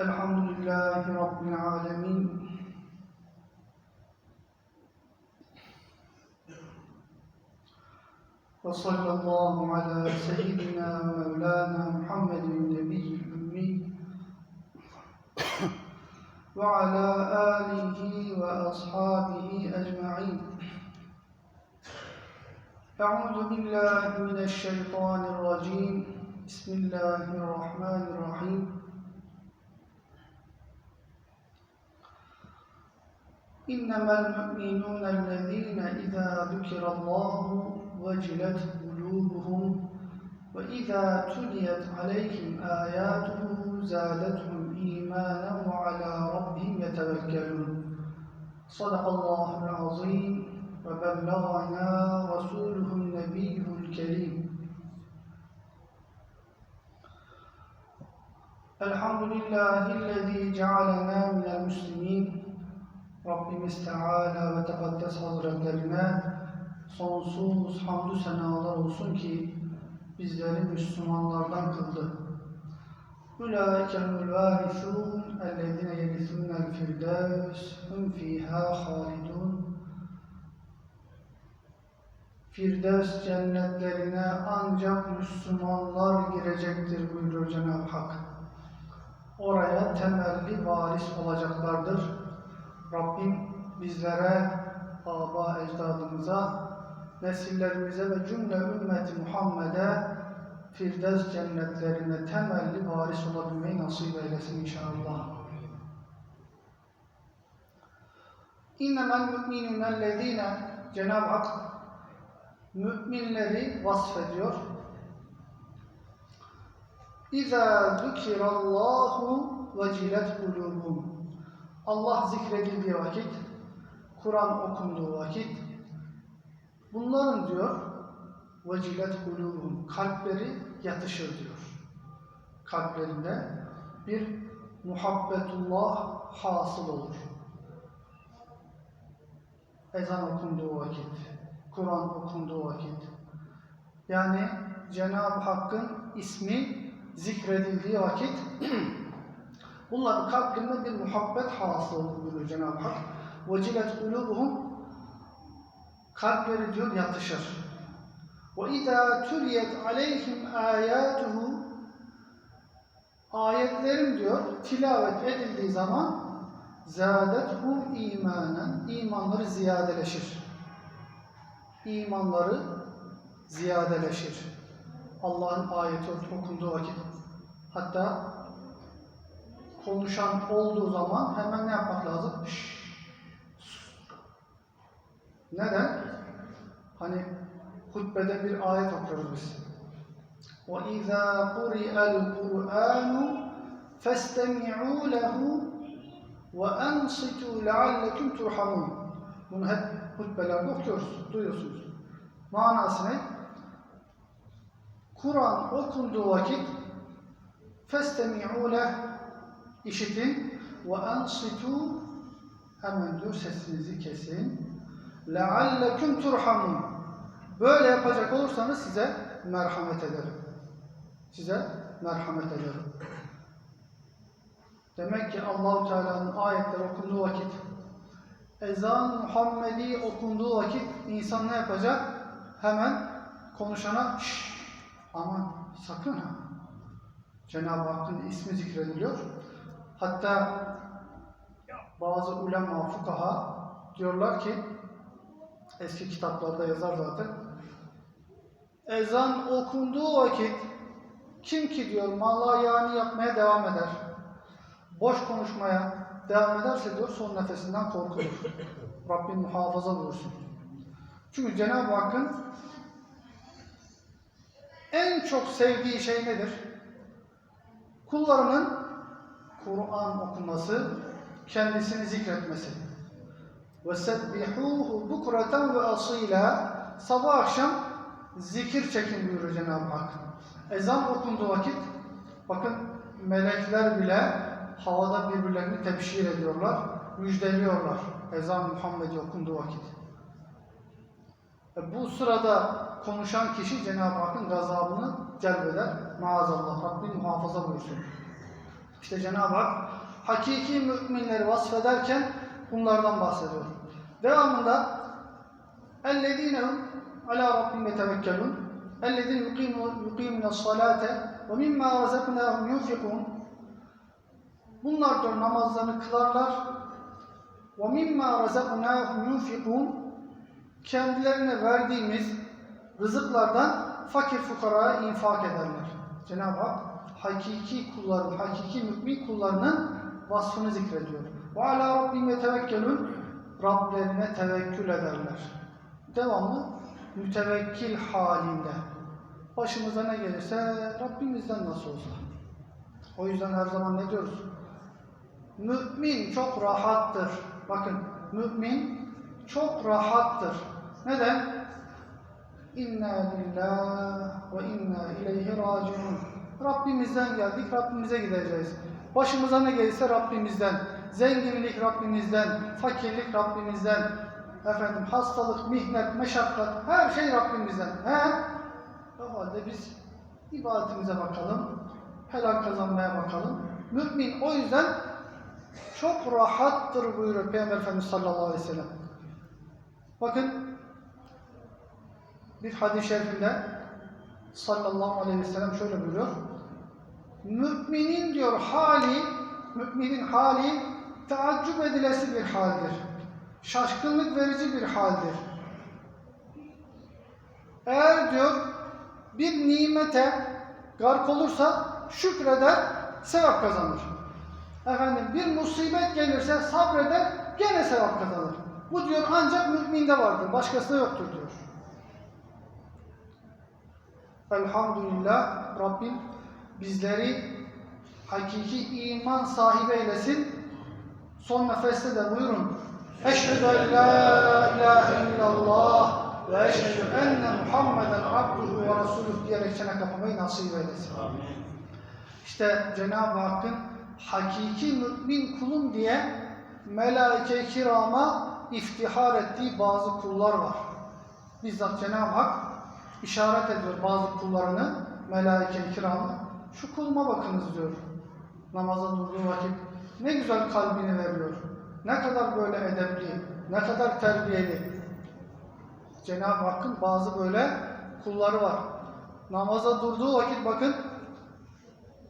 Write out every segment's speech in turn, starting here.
الحمد لله رب العالمين. وصلى الله على سيدنا مولانا محمد النبي الأمي. وعلى آله وأصحابه أجمعين. أعوذ بالله من الشيطان الرجيم. بسم الله الرحمن الرحيم. إنما المؤمنون الذين إذا ذكر الله وجلت قلوبهم وإذا تليت عليهم آياته زادتهم إيمانا وعلى ربهم يتوكلون. صدق الله العظيم. وبلغنا رسوله النبي الكريم. الحمد لله الذي جعلنا Rabbimiz Teala ve Tekaddes Hazretlerine sonsuz hamdü senalar olsun ki bizleri Müslümanlardan kıldı. Ulaikemul varithun ellezine yerisunel firdevs hum fiha halidun Firdevs cennetlerine ancak Müslümanlar girecektir buyuruyor Cenab-ı Hak. Oraya temelli varis olacaklardır. Rabbim bizlere, aba ecdadımıza, nesillerimize ve cümle ümmeti Muhammed'e Firdevs cennetlerine temelli varis olabilmeyi nasip eylesin inşallah. İnnemel mü'minûnellezîne Cenab-ı Hak müminleri vasfediyor. İzâ zükirallâhu vecilet kulûbum. Allah zikredildiği vakit, Kur'an okunduğu vakit, bunların diyor, vecilet kulûbum, kalpleri yatışır diyor. Kalplerinde bir muhabbetullah hasıl olur. Ezan okunduğu vakit, Kur'an okunduğu vakit. Yani Cenab-ı Hakk'ın ismi zikredildiği vakit bunların kalbinde bir muhabbet hasıl olur buyuruyor Cenab-ı Hak. وَجِلَتْ قُلُوبُهُمْ Kalpleri diyor yatışır. وَاِذَا تُلِيَتْ عَلَيْهِمْ آيَاتُهُ Ayetlerim diyor tilavet edildiği zaman zâdethum imanen imanları ziyadeleşir. İmanları ziyadeleşir. Allah'ın ayeti okunduğu vakit. Hatta konuşan olduğu zaman hemen ne yapmak lazım? Şşş. Neden? Hani hutbede bir ayet okuyoruz biz. وَإِذَا قُرِئَ الْقُرْآنُ فَاسْتَمِعُوا لَهُ وَاَنْصِتُوا لَعَلَّكُمْ تُرْحَمُونَ Bunu hep hutbelerde okuyoruz, duyuyorsunuz. Manası ne? Kur'an okunduğu vakit فَاسْتَمِعُوا لَهُ İşitin ve ansitu hemen diyor sesinizi kesin. Leallekum turhamun. Böyle yapacak olursanız size merhamet ederim. Size merhamet ederim. Demek ki Allahu Teala'nın ayetleri okunduğu vakit ezan Muhammedi okunduğu vakit insan ne yapacak? Hemen konuşana şşş aman sakın ha. Cenab-ı Hakk'ın ismi zikrediliyor. Hatta bazı ulema, fukaha diyorlar ki eski kitaplarda yazar zaten ezan okunduğu vakit kim ki diyor malayani yapmaya devam eder. Boş konuşmaya devam ederse diyor son nefesinden korkulur. Rabbim muhafaza buyursun. Çünkü Cenab-ı Hakk'ın en çok sevdiği şey nedir? Kullarının Kur'an okuması, kendisini zikretmesi. وَسَبِّحُوهُ بُكْرَةً وَأَصِيلًا Sabah akşam zikir çekin buyuruyor Cenab-ı Hak. Ezan okunduğu vakit, bakın melekler bile havada birbirlerini tebşir ediyorlar, müjdeliyorlar. Ezan Muhammed'i okunduğu vakit. E bu sırada konuşan kişi Cenab-ı Hakk'ın gazabını celbeder. Maazallah. Rabbim muhafaza buyursun. İşte Cenab-ı Hak hakiki müminleri vasfederken bunlardan bahsediyor. Devamında اَلَّذ۪ينَهُمْ عَلَى رَبِّمْ يَتَوَكَّلُونَ اَلَّذ۪ينَ يُقِيمُونَ الصَّلَاةَ وَمِمَّا رَزَقْنَاهُمْ يُنْفِقُونَ Bunlar diyor namazlarını kılarlar. وَمِمَّا رَزَقْنَاهُمْ يُنْفِقُونَ Kendilerine verdiğimiz rızıklardan fakir fukaraya infak ederler. Cenab-ı Hak hakiki kulların, hakiki mümin kullarının vasfını zikrediyor. Ve alâ rabbim yetevekkelûn Rablerine tevekkül ederler. Devamlı mütevekkil halinde. Başımıza ne gelirse Rabbimizden nasıl olsa. O yüzden her zaman ne diyoruz? Mümin çok rahattır. Bakın mümin çok rahattır. Neden? İnna lillah ve inna ileyhi raciun. Rabbimizden geldik, Rabbimize gideceğiz. Başımıza ne gelirse Rabbimizden. Zenginlik Rabbimizden, fakirlik Rabbimizden, efendim hastalık, mihnet, meşakkat, her şey Rabbimizden. He? O halde biz ibadetimize bakalım, helal kazanmaya bakalım. Mümin o yüzden çok rahattır buyuruyor Peygamber Efendimiz sallallahu aleyhi ve sellem. Bakın bir hadis-i şerifinde sallallahu aleyhi ve sellem şöyle buyuruyor. Müminin diyor hali, müminin hali taaccüp edilesi bir haldir. Şaşkınlık verici bir haldir. Eğer diyor bir nimete gark olursa şükreder, sevap kazanır. Efendim bir musibet gelirse sabreder, gene sevap kazanır. Bu diyor ancak müminde vardır, başkasında yoktur diyor. Elhamdülillah Rabbim bizleri hakiki iman sahibi eylesin. Son nefeste de buyurun. Eşhedü en la ilahe illallah ve eşhedü enne Muhammeden abduhu ve resuluh diyerek çene kapamayı nasip eylesin. İşte Cenab-ı Hakk'ın hakiki mümin kulum diye melaike-i kirama iftihar ettiği bazı kullar var. Bizzat Cenab-ı Hak işaret ediyor bazı kullarını, melaike-i kiramı. Şu kuluma bakınız diyor. Namaza durduğu vakit ne güzel kalbini veriyor. Ne kadar böyle edepli, ne kadar terbiyeli. Cenab-ı Hakk'ın bazı böyle kulları var. Namaza durduğu vakit bakın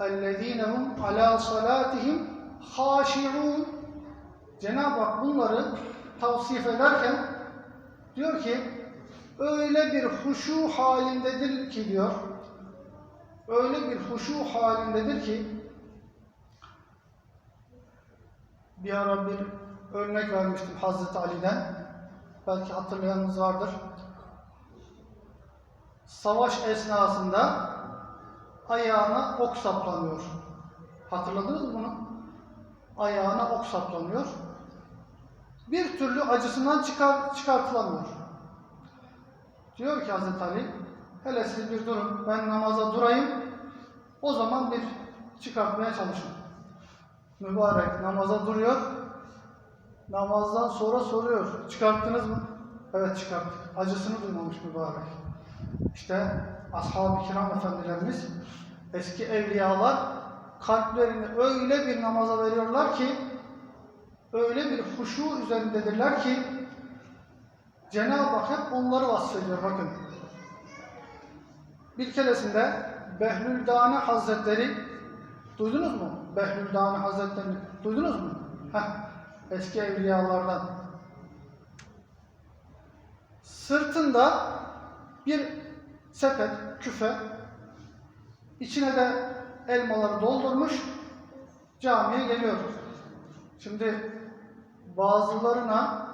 اَلَّذ۪ينَ هُمْ عَلَى صَلَاتِهِمْ خَاشِعُونَ Cenab-ı Hak bunları tavsif ederken diyor ki öyle bir huşu halindedir ki diyor öyle bir huşu halindedir ki bir ara bir örnek vermiştim Hazreti Ali'den belki hatırlayanınız vardır savaş esnasında ayağına ok saplanıyor. Hatırladınız mı bunu? Ayağına ok saplanıyor. Bir türlü acısından çıkar, çıkartılamıyor. Diyor ki Hazreti Ali, hele siz bir durun, ben namaza durayım, o zaman bir çıkartmaya çalışın. Mübarek namaza duruyor, namazdan sonra soruyor, çıkarttınız mı? Evet çıkarttık. Acısını duymamış mübarek. İşte ashab-ı kiram efendilerimiz, eski evliyalar kalplerini öyle bir namaza veriyorlar ki, öyle bir huşu üzerindedirler ki, Cenab-ı Hak hep onları vasfediyor bakın. Bir keresinde Behlül Dane Hazretleri, duydunuz mu? Behlül Dane Hazretlerini duydunuz mu? Heh, eski evliyalardan. Sırtında bir sepet, küfe, içine de elmaları doldurmuş, camiye geliyor. Şimdi bazılarına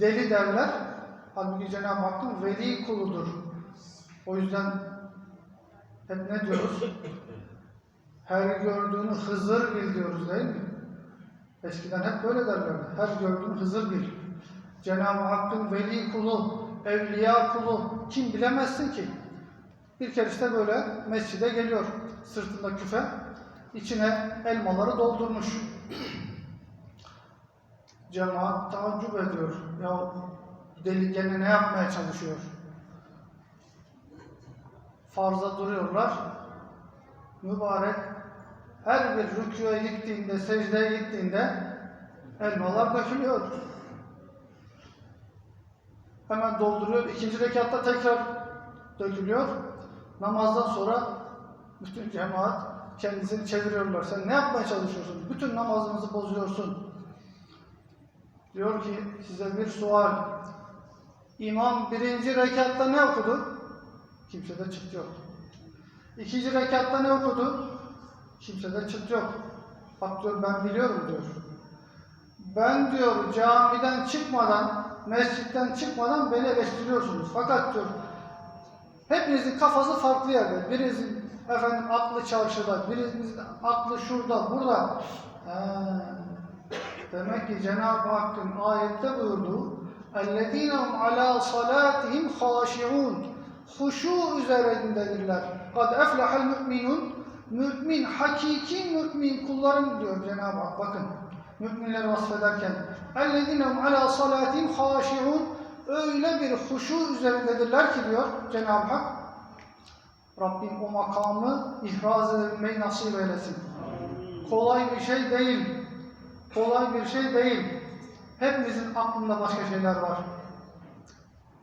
deli derler, halbuki Cenab-ı Hakk'ın veli kuludur. O yüzden hep ne diyoruz? Her gördüğünü Hızır bil diyoruz değil mi? Eskiden hep böyle derlerdi. Her gördüğünü Hızır bil. Cenab-ı Hakk'ın veli kulu, evliya kulu kim bilemezsin ki? Bir kere işte böyle mescide geliyor. Sırtında küfe, içine elmaları doldurmuş. Cemaat taaccüp ediyor. Ya deli gene ne yapmaya çalışıyor? Farza duruyorlar. Mübarek her bir rüküye gittiğinde, secdeye gittiğinde elmalar dökülüyor. Hemen dolduruyor. İkinci rekatta tekrar dökülüyor. Namazdan sonra bütün cemaat kendisini çeviriyorlar. Sen ne yapmaya çalışıyorsun? Bütün namazımızı bozuyorsun. Diyor ki size bir sual. İmam birinci rekatta ne okudu? Kimsede çıt yok. İkinci rekatta ne okudu? Kimsede çıt yok. Bak diyor ben biliyorum diyor. Ben diyor camiden çıkmadan, mescitten çıkmadan beni eleştiriyorsunuz. Fakat diyor hepinizin kafası farklı yerde. Birinizin efendim aklı çarşıda, birinizin aklı şurada, burada. He. Demek ki Cenab-ı Hakk'ın ayette buyurduğu اَلَّذ۪ينَ هُمْ عَلَى صَلَاتِهِمْ خَاشِعُونَ Huşu üzerindedirler. قَدْ اَفْلَحَ الْمُؤْمِنُونَ Mümin, hakiki mümin kullarım diyor Cenab-ı Hak. Bakın, müminleri vasfederken اَلَّذ۪ينَ هُمْ عَلَى صَلَاتِهِمْ خَاشِعُونَ Öyle bir huşu üzerindedirler ki diyor Cenab-ı Hak. Rabbim o makamı ihraz edebilmeyi nasip eylesin. Kolay bir şey değil. Kolay bir şey değil. Hepimizin aklında başka şeyler var.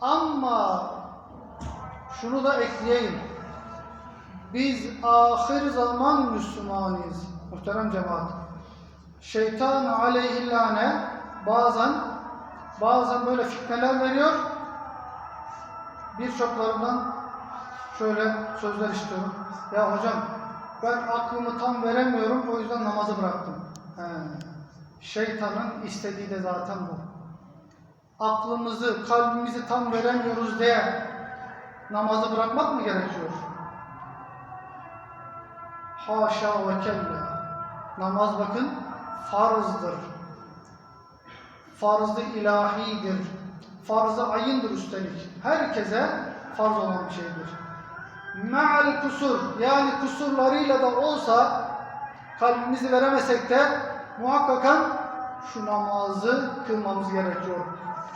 Ama şunu da ekleyeyim. Biz ahir zaman Müslümanıyız. Muhterem cemaat. Şeytan aleyhillâne bazen bazen böyle fitneler veriyor. Birçoklarından şöyle sözler istiyorum. Ya hocam ben aklımı tam veremiyorum o yüzden namazı bıraktım. He. Şeytanın istediği de zaten bu. Aklımızı, kalbimizi tam veremiyoruz diye namazı bırakmak mı gerekiyor? Haşa ve kelle. Namaz bakın farzdır. Farz-ı ilahidir. Farz-ı ayındır üstelik. Herkese farz olan bir şeydir. Me'al kusur yani kusurlarıyla da olsa kalbimizi veremesek de muhakkakan şu namazı kılmamız gerekiyor.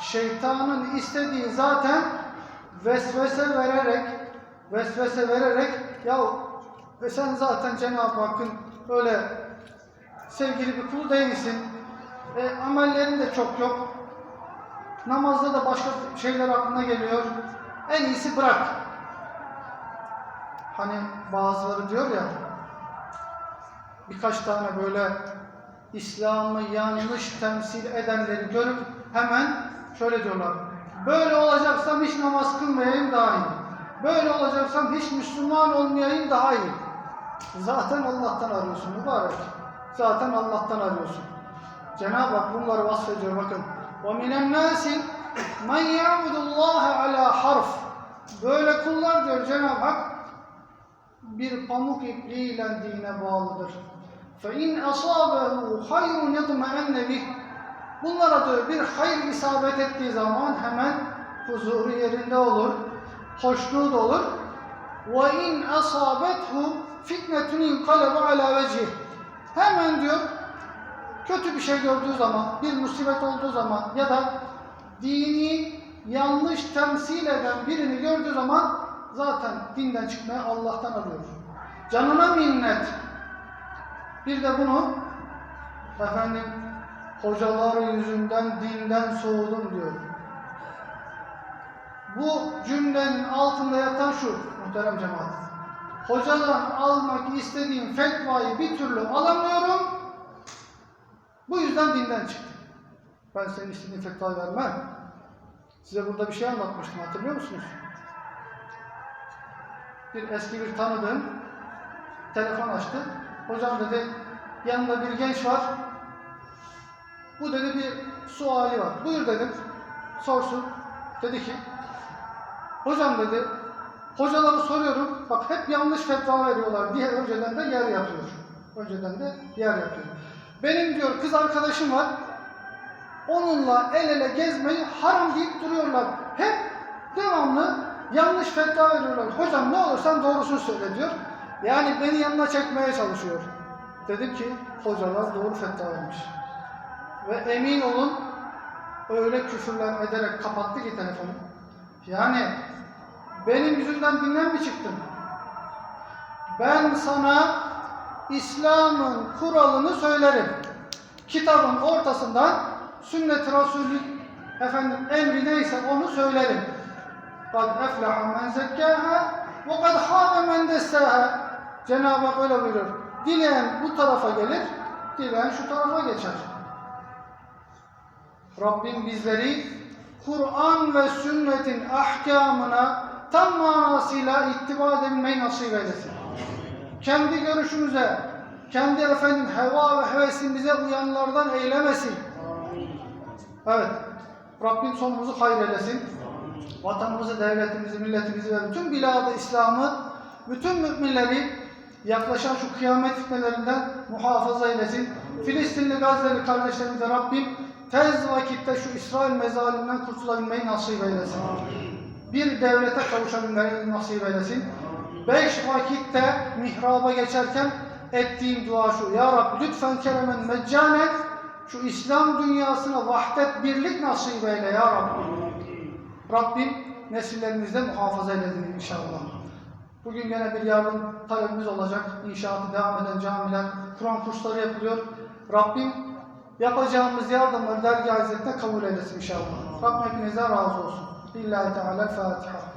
Şeytanın istediği zaten vesvese vererek vesvese vererek ya ve sen zaten Cenab-ı Hakk'ın öyle sevgili bir kulu değilsin. E, amellerin de çok yok. Namazda da başka şeyler aklına geliyor. En iyisi bırak. Hani bazıları diyor ya birkaç tane böyle İslam'ı yanlış temsil edenleri görüp hemen şöyle diyorlar. Böyle olacaksam hiç namaz kılmayayım daha iyi. Böyle olacaksam hiç Müslüman olmayayım daha iyi. Zaten Allah'tan arıyorsun mübarek. Zaten Allah'tan arıyorsun. Cenab-ı Hak bunları vasfediyor bakın. وَمِنَ النَّاسِ مَنْ يَعْبُدُ اللّٰهَ عَلَى حَرْفٍ Böyle kullar diyor Cenab-ı Hak bir pamuk ipliğiyle dine bağlıdır. فَاِنْ أَصَابَهُ خَيْرٌ يَطْمَئَنَّ بِهِ Bunlara diyor bir hayır isabet ettiği zaman hemen huzuru yerinde olur, hoşluğu da olur. وَاِنْ أَصَابَتْهُ فِتْنَةٌ اِنْقَلَبَ عَلَى وَجِهِ Hemen diyor kötü bir şey gördüğü zaman, bir musibet olduğu zaman ya da dini yanlış temsil eden birini gördüğü zaman zaten dinden çıkmaya Allah'tan arıyor. Canına minnet. Bir de bunu efendim hocalar yüzünden dinden soğudum diyor. Bu cümlenin altında yatan şu muhterem cemaat. Hocadan almak istediğim fetvayı bir türlü alamıyorum. Bu yüzden dinden çıktım. Ben senin istediğin fetvayı vermem. Size burada bir şey anlatmıştım hatırlıyor musunuz? Bir eski bir tanıdığım telefon açtı. Hocam dedi yanında bir genç var. Bu dedi bir suali var. Buyur dedim. Sorsun. Dedi ki hocam dedi hocaları soruyorum. Bak hep yanlış fetva veriyorlar diye önceden de yer yapıyor. Önceden de yer yapıyor. Benim diyor kız arkadaşım var. Onunla el ele gezmeyi haram deyip duruyorlar. Hep devamlı yanlış fetva veriyorlar. Hocam ne olursan doğrusunu söyle diyor. Yani beni yanına çekmeye çalışıyor. Dedim ki hocalar doğru fetva vermiş. Ve emin olun öyle küfürler ederek kapattı ki telefonu. Yani benim yüzümden dinlen mi çıktın? Ben sana İslam'ın kuralını söylerim. Kitabın ortasından sünnet-i Resulü efendim emri neyse onu söylerim. Eflaha men zekkâha ve kad hâbe men dessâha. Cenab-ı Hak öyle buyurur. Dileyen bu tarafa gelir, dileyen şu tarafa geçer. Rabbim bizleri Kur'an ve sünnetin ahkamına tam manasıyla ittiba edebilmeyi nasip eylesin. Kendi görüşümüze, kendi efendim heva ve hevesimize uyanlardan eylemesin. Evet, Rabbim sonumuzu hayır eylesin. Vatanımızı, devletimizi, milletimizi ve bütün biladı İslam'ı, bütün müminleri yaklaşan şu kıyamet fitnelerinden muhafaza eylesin. Filistinli, Gazze'li kardeşlerimize Rabbim tez vakitte şu İsrail mezaliminden kurtulabilmeyi nasip eylesin. Bir devlete kavuşabilmeyi nasip eylesin. Beş vakitte mihraba geçerken ettiğim dua şu. Ya Rabbi lütfen keremen meccanen şu İslam dünyasına vahdet birlik nasip eyle ya Rabbi. Rabbim nesillerimizde muhafaza eylesin inşallah. Bugün gene bir yardım talebimiz olacak. İnşaatı devam eden camiler, Kur'an kursları yapılıyor. Rabbim yapacağımız yardımları dergâh izzetine kabul eylesin inşallah. Rabbim hepinizden razı olsun. Lillahi Teala Fatiha.